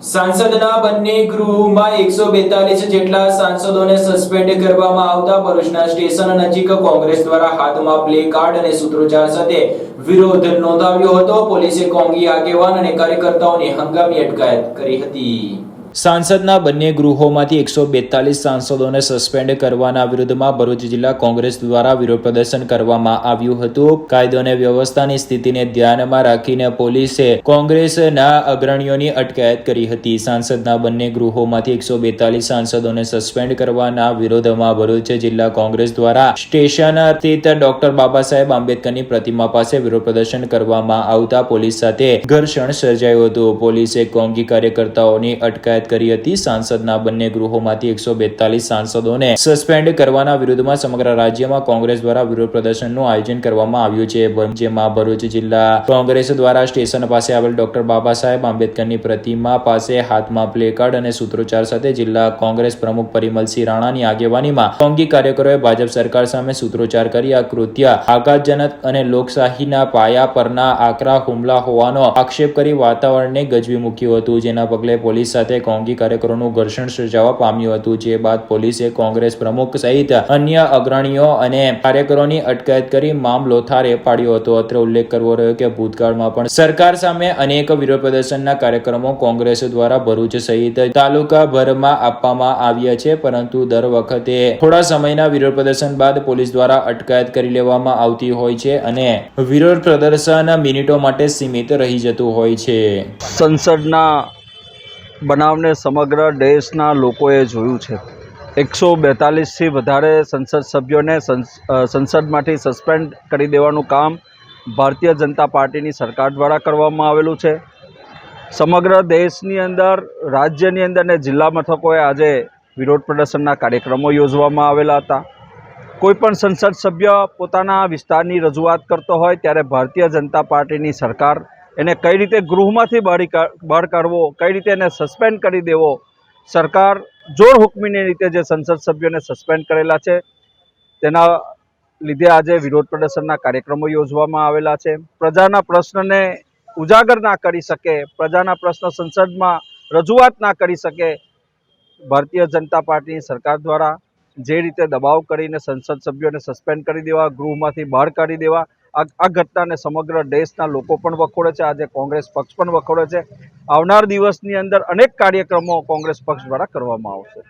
સાંસદના બંને ગૃહમાં એકસો બેતાલીસ જેટલા સાંસદોને સસ્પેન્ડ કરવામાં આવતા ભરૂચના સ્ટેશન નજીક કોંગ્રેસ દ્વારા હાથમાં પ્લે કાર્ડ અને સૂત્રોચ્ચાર સાથે વિરોધ નોંધાવ્યો હતો. પોલીસે કોંગી આગેવાન અને કાર્યકર્તાઓની હંગામી અટકાયત કરી હતી. સાંસદના બંને ગૃહોમાંથી એકસો બેતાલીસ સાંસદોને સસ્પેન્ડ કરવાના વિરુદ્ધમાં ભરૂચ જિલ્લા કોંગ્રેસ દ્વારા વિરોધ પ્રદર્શન કરવામાં આવ્યું હતું. કાયદો અને વ્યવસ્થાની સ્થિતિને ધ્યાનમાં રાખીને પોલીસે કોંગ્રેસના અગ્રણીઓની અટકાયત કરી હતી. સાંસદના બંને ગૃહોમાંથી એકસો બેતાલીસ સાંસદોને સસ્પેન્ડ કરવાના વિરોધમાં ભરૂચ જિલ્લા કોંગ્રેસ દ્વારા સ્ટેશન સ્થિત ડોક્ટર બાબા સાહેબ આંબેડકરની પ્રતિમા પાસે વિરોધ પ્રદર્શન કરવામાં આવતા પોલીસ સાથે ઘર્ષણ સર્જાયું હતું. પોલીસે કોંગી કાર્યકર્તાઓની અટકાયત કરી હતી. સાંસદના બંને ગૃહોમાંથી એકસો બેતાલીસ સાંસદોને સસ્પેન્ડ કરવાના વિરુદ્ધમાં સમગ્ર રાજ્યમાં કોંગ્રેસ દ્વારા વિરોધ પ્રદર્શનનું આયોજન કરવામાં આવ્યું છે. જેમાં ભરૂચ જિલ્લા કોંગ્રેસ દ્વારા સ્ટેશન પાસે આવેલ ડોક્ટર બાબા સાહેબ આંબેડકરની પ્રતિમા પાસે હાથમાં પ્લેકાર્ડ અને સૂત્રોચ્ચાર સાથે જિલ્લા કોંગ્રેસ પ્રમુખ પરિમલસિંહ રાણાની આગેવાનીમાં કોંગી કાર્યકરોએ ભાજપ સરકાર સામે સૂત્રોચ્ચાર કરી આ કૃત્ય, આઘાતજનક અને લોકશાહીના પાયા પરના આકરા હુમલા હોવાનો આક્ષેપ કરી વાતાવરણને ગજવી મૂક્યું હતું. જેના પગલે પોલીસ સાથે કોંગી કાર્યકરોનું ઘર્ષણ સર્જાવા પામ્યું હતું, જે બાદ પોલીસે કોંગ્રેસ પ્રમુખ સહિત અન્ય અગ્રણીઓ અને કાર્યકરોની અટકાયત કરી મામલો થારે પાડ્યો હતો. અત્રે ઉલ્લેખ કરવો રહ્યો કે ભૂતકાળમાં પણ સરકાર સામે અનેક વિરોધ પ્રદર્શનના કાર્યક્રમો કોંગ્રેસ દ્વારા ભરૂચ સહિત તાલુકાભરમાં આપવામાં આવ્યા છે, પરંતુ દર વખતે થોડા સમયના વિરોધ પ્રદર્શન બાદ પોલીસ દ્વારા અટકાયત કરી લેવામાં આવતી હોય છે અને વિરોધ પ્રદર્શન મિનિટો માટે સીમિત રહી જતું હોય છે. સંસદના બનાવને સમગ્ર દેશના લોકોએ જોયું છે. એકસો બેતાલીસથી વધારે સંસદ સભ્યોને સંસ- સંસદમાંથી સસ્પેન્ડ કરી દેવાનું કામ ભારતીય જનતા પાર્ટીની સરકાર દ્વારા કરવામાં આવેલું છે. સમગ્ર દેશની અંદર, રાજ્યની અંદર ને જિલ્લા મથકોએ આજે વિરોધ પ્રદર્શનના કાર્યક્રમો યોજવામાં આવેલા હતા. કોઈપણ સંસદ સભ્ય પોતાના વિસ્તારની રજૂઆત કરતો હોય ત્યારે ભારતીય જનતા પાર્ટીની સરકાર એને કઈ રીતે ગૃહમાંથી બહારી કાઢવો, કઈ રીતે એને સસ્પેન્ડ કરી દેવો, સરકાર જોર હુકમીની રીતે જે સંસદ સભ્યોને સસ્પેન્ડ કરેલા છે, તેના લીધે આજે વિરોધ પ્રદર્શનના કાર્યક્રમો યોજવામાં આવેલા છે. પ્રજાના પ્રશ્નને ઉજાગર ના કરી શકે, પ્રજાના પ્રશ્ન સંસદમાં રજૂઆત ના કરી શકે, ભારતીય જનતા પાર્ટીની સરકાર દ્વારા જે રીતે દબાવ કરીને સંસદ સભ્યોને સસ્પેન્ડ કરી દેવા, ગૃહમાંથી બહાર કાઢી દેવા આ ઘટનાને સમગ્ર દેશના લોકો પણ વખોડે છે. આજે કોંગ્રેસ પક્ષ પણ વખોડે છે. આવનાર દિવસની અંદર અનેક કાર્યક્રમો કોંગ્રેસ પક્ષ દ્વારા કરવામાં આવશે.